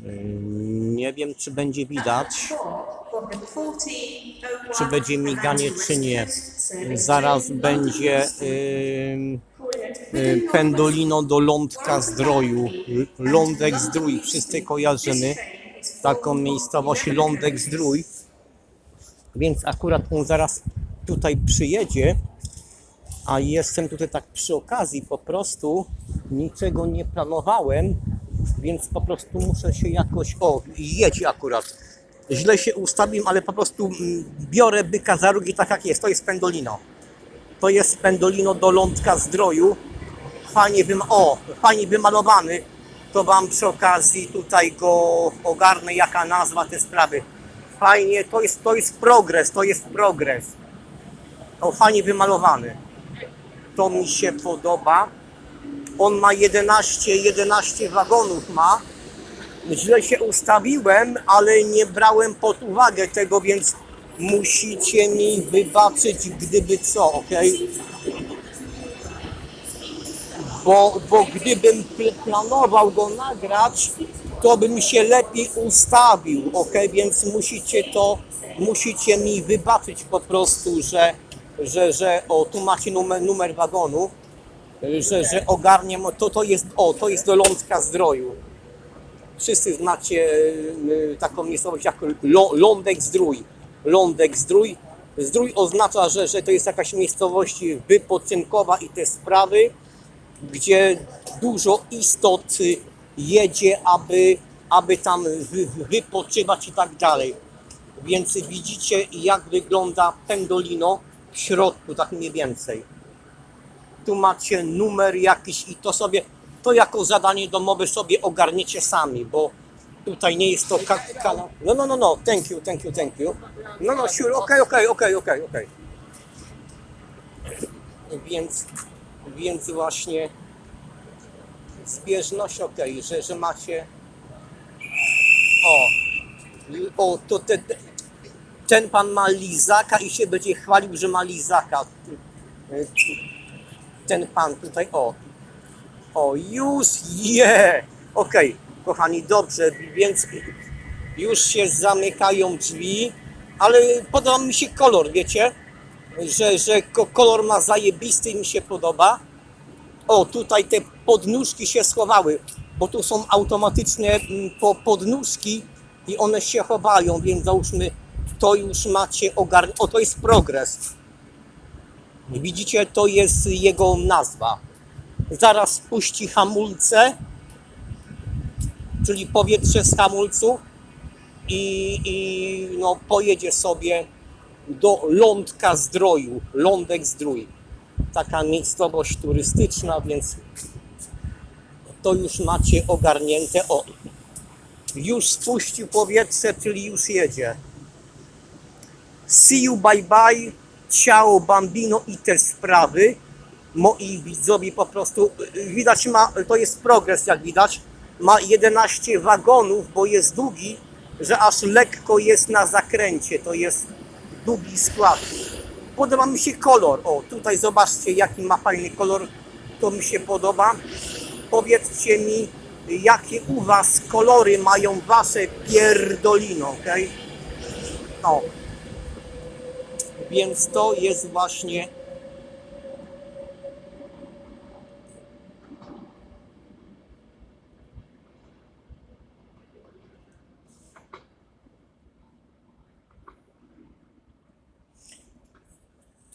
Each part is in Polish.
Nie wiem, czy będzie widać, czy będzie miganie, czy nie. zaraz będzie y, pendolino do lądka zdroju. Lądek zdrój, wszyscy kojarzymy taką miejscowość Lądek zdrój. Więc akurat on zaraz tutaj przyjedzie, a jestem tutaj tak przy okazji, po prostu niczego nie planowałem, więc po prostu muszę się jakoś, o jedzie akurat. Źle się ustawiłem, ale po prostu mm, biorę byka za rogi tak jak jest, to jest pendolino. To jest pendolino do lądka zdroju. Fajnie, wym- o, fajnie wymalowany. To wam przy okazji tutaj go ogarnę, jaka nazwa te sprawy. Fajnie, to jest, to jest progres, to jest progres. O, fajnie wymalowany. To mi się podoba. On ma 11, 11 wagonów ma. Źle się ustawiłem, ale nie brałem pod uwagę tego, więc musicie mi wybaczyć, gdyby co, ok? Bo, bo gdybym pl- planował go nagrać, to bym się lepiej ustawił, ok? Więc musicie to, musicie mi wybaczyć po prostu, że, że, że o, tu macie numer, numer wagonu, że, że ogarniam, to, to jest, o, to jest lądka zdroju wszyscy znacie e, taką miejscowość jak Lą- Lądek Zdrój. Lądek Zdrój. Zdrój oznacza, że, że to jest jakaś miejscowość wypoczynkowa i te sprawy, gdzie dużo istot y, jedzie, aby, aby tam wy- wypoczywać i tak dalej. Więc widzicie, jak wygląda pendolino w środku, tak mniej więcej. Tu macie numer jakiś i to sobie, to jako zadanie domowe sobie ogarniecie sami, bo tutaj nie jest to ka- kanał. No, no, no, no, thank you, thank you, thank you. No, no, sure, okej, okej, okej, okej, okej. Więc, więc właśnie zbieżność, okej, że, że macie. O, o, to te, ten pan ma lizaka i się będzie chwalił, że ma lizaka. Ten pan tutaj, o, o, już je! Okej, kochani, dobrze, więc już się zamykają drzwi, ale podoba mi się kolor, wiecie? Że, że ko- kolor ma zajebisty i mi się podoba. O, tutaj te podnóżki się schowały, bo tu są automatyczne mm, po podnóżki i one się chowają, więc załóżmy, to już macie ogarnięte. O, to jest progres. Widzicie, to jest jego nazwa zaraz spuści hamulce, czyli powietrze z hamulców i, i no, pojedzie sobie do Lądka Zdroju, Lądek Zdrój. Taka miejscowość turystyczna, więc to już macie ogarnięte. O, już spuścił powietrze, czyli już jedzie. See you, bye bye, ciao, bambino i te sprawy moi widzowie po prostu, widać ma, to jest progres jak widać, ma 11 wagonów, bo jest długi, że aż lekko jest na zakręcie, to jest długi skład. Podoba mi się kolor, o tutaj zobaczcie jaki ma fajny kolor, to mi się podoba. Powiedzcie mi, jakie u Was kolory mają Wasze pierdolino, ok? O. Więc to jest właśnie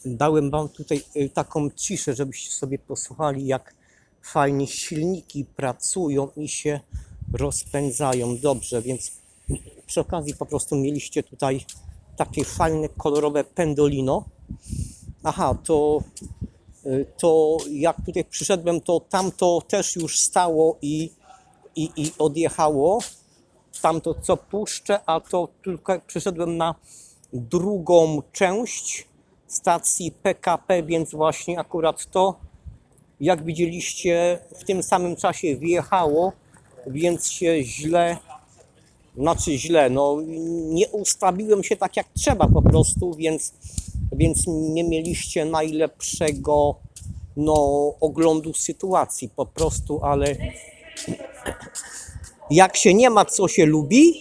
dałem wam tutaj y, taką ciszę, żebyście sobie posłuchali, jak fajnie silniki pracują i się rozpędzają dobrze, więc przy okazji po prostu mieliście tutaj takie fajne, kolorowe pendolino. Aha, to, y, to jak tutaj przyszedłem, to tamto też już stało i, i, i odjechało. Tamto co puszczę, a to tylko przyszedłem na drugą część stacji PKP, więc właśnie akurat to, jak widzieliście, w tym samym czasie wjechało, więc się źle, znaczy źle, no nie ustawiłem się tak jak trzeba po prostu, więc, więc nie mieliście najlepszego no, oglądu sytuacji po prostu, ale Jak się nie ma, co się lubi,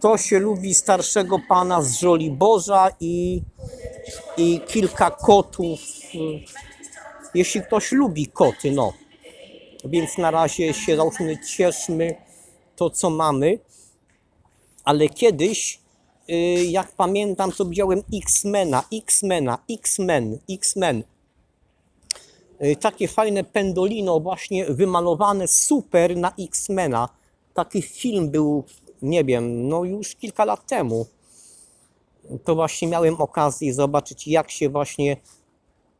to się lubi starszego pana z Żoliborza i, i kilka kotów. Jeśli ktoś lubi koty, no. Więc na razie się załóżmy cieszmy to, co mamy. Ale kiedyś, y, jak pamiętam, to widziałem X-Mena, X-Mena, X-Men, X-Men. Y, Takie fajne pendolino właśnie wymalowane super na X-Mena. Taki film był, nie wiem, no już kilka lat temu. To właśnie miałem okazję zobaczyć, jak się właśnie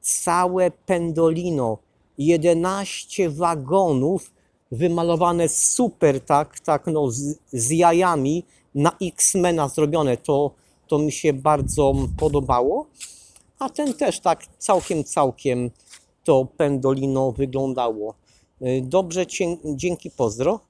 całe pendolino, 11 wagonów wymalowane super, tak, tak, no z, z jajami na X-Mena zrobione. To, to mi się bardzo podobało. A ten też tak całkiem, całkiem to pendolino wyglądało. Y, Dobrze, dzięki, pozdro.